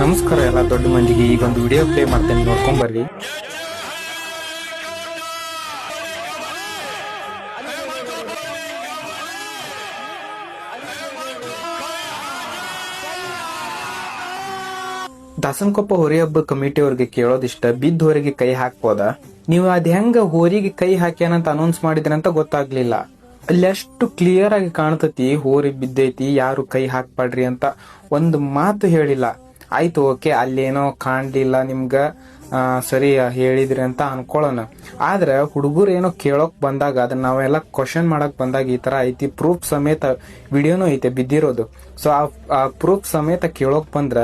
ನಮಸ್ಕಾರ ಎಲ್ಲ ದೊಡ್ಡ ಮಂದಿಗೆ. ಈಗ ಒಂದು ವಿಡಿಯೋ ಪ್ಲೇ ಮಾಡ್ತೇನೆ. ನೋಡ್ಕೊಂಬರ್ರಿ ದಾಸನಕೊಪ್ಪ ಹೋರಿ ಹಬ್ಬ ಕಮಿಟಿ ಅವ್ರಿಗೆ ಕೇಳೋದಿಷ್ಟ, ಬಿದ್ದ ಹೋರಿಗೆ ಕೈ ಹಾಕ್ಬೋದ? ನೀವು ಅದ್ ಹೆಂಗ ಹೋರಿಗೆ ಕೈ ಹಾಕ್ಯಾನಂತ ಅನೌನ್ಸ್ ಮಾಡಿದ್ರಂತ ಗೊತ್ತಾಗ್ಲಿಲ್ಲ. ಅಲ್ಲಿ ಅಷ್ಟು ಕ್ಲಿಯರ್ ಆಗಿ ಕಾಣ್ತತಿ, ಹೋರಿ ಬಿದ್ದೈತಿ, ಯಾರು ಕೈ ಹಾಕ್ಬಾಡ್ರಿ ಅಂತ ಒಂದು ಮಾತು ಹೇಳಿಲ್ಲ. ಆಯ್ತು, ಓಕೆ, ಅಲ್ಲೇನೋ ಕಾಣ್ಲಿಲ್ಲ ನಿಮ್ಗ ಸರಿ, ಹೇಳಿದ್ರಿ ಅಂತ ಅನ್ಕೊಳ್ಳೋಣ. ಆದ್ರೆ ಹುಡುಗರು ಏನೋ ಕೇಳೋಕ್ ಬಂದಾಗ, ಅದನ್ನ ನಾವೆಲ್ಲ ಕ್ವಶನ್ ಮಾಡಕ್ ಬಂದಾಗ ಈ ತರ ಐತಿ ಪ್ರೂಫ್ ಸಮೇತ ವಿಡಿಯೋನೂ ಐತೆ ಬಿದ್ದಿರೋದು. ಸೊ ಆ ಪ್ರೂಫ್ ಸಮೇತ ಕೇಳೋಕ್ ಬಂದ್ರ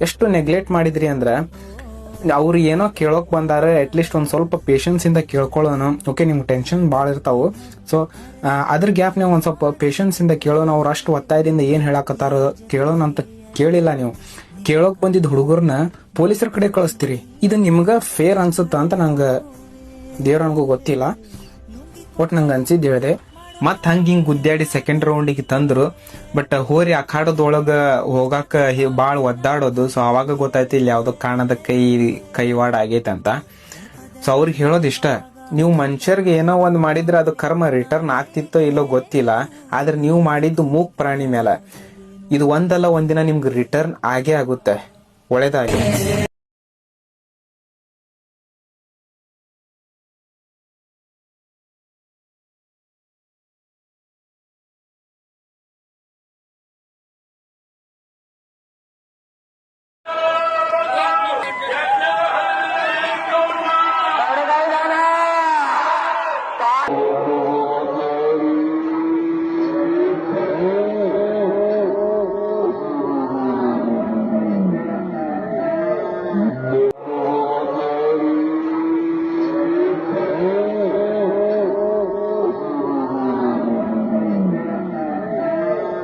ಎಷ್ಟು ನೆಗ್ಲೆಕ್ಟ್ ಮಾಡಿದ್ರಿ ಅಂದ್ರೆ, ಅವ್ರು ಏನೋ ಕೇಳೋಕ್ ಬಂದಾರ ಅಟ್ಲೀಸ್ಟ್ ಒಂದ್ ಸ್ವಲ್ಪ ಪೇಷನ್ಸ್ ಇಂದ ಕೇಳ್ಕೊಳ್ಳೋಣ. ಓಕೆ ನಿಮ್ಗೆ ಟೆನ್ಷನ್ ಭಾಳ ಇರ್ತಾವು. ಸೊ ಅದ್ರ ಗ್ಯಾಪ್ನಾಗ ಒಂದ್ ಸ್ವಲ್ಪ ಪೇಷನ್ಸ್ ಇಂದ ಕೇಳೋಣ, ಅವ್ರು ಅಷ್ಟು ಒತ್ತಾಯದಿಂದ ಏನ್ ಹೇಳಕತ್ತಾರ ಕೇಳೋಣ ಅಂತ ಕೇಳಿಲ್ಲ ನೀವು. ಕೇಳೋಕ್ ಬಂದಿದ್ದ ಹುಡುಗರ್ನ ಪೊಲೀಸರ ಕಡೆ ಕಳಿಸ್ತೀರಿ. ಇದು ನಿಮ್ಗ ಫೇರ್ ಅನ್ಸುತ್ತ ಅಂತ ನಂಗ ದೇವ್ರ ನನಗೂ ಗೊತ್ತಿಲ್ಲ. ಒಟ್ ನಂಗೆ ಅನ್ಸಿದ್ದು ಹೇಳಿದೆ. ಮತ್ ಹಂಗ ಹಿಂಗ್ ಗುದ್ದಾಡಿ ಸೆಕೆಂಡ್ ರೌಂಡಿಗೆ ತಂದ್ರು. ಬಟ್ ಹೋರಿ ಅಖಾಡದೊಳಗ ಹೋಗಾಕ ಬಾಳ್ ಒದ್ದಾಡೋದು. ಸೊ ಅವಾಗ ಗೊತ್ತಾಯ್ತು ಇಲ್ಲಿ ಯಾವ್ದೋ ಕಾಣದ ಕೈ ಕೈವಾಡ ಆಗೈತೆ ಅಂತ. ಸೊ ಅವ್ರಿಗೆ ಹೇಳೋದು ಇಷ್ಟ. ನೀವು ಮನುಷ್ಯರ್ಗೆ ಏನೋ ಒಂದು ಮಾಡಿದ್ರೆ ಅದು ಕರ್ಮ ರಿಟರ್ನ್ ಆಗ್ತಿತ್ತೋ ಇಲ್ಲೋ ಗೊತ್ತಿಲ್ಲ. ಆದ್ರೆ ನೀವು ಮಾಡಿದ್ದು ಮೂಕ್ ಪ್ರಾಣಿ ಮೇಲೆ ಇದು ಒಂದಲ್ಲ ಒಂದಿನ ನಿಮ್ಗೆ ರಿಟರ್ನ್ ಆಗೇ ಆಗುತ್ತೆ. ಒಳ್ಳೇದಾಗಿ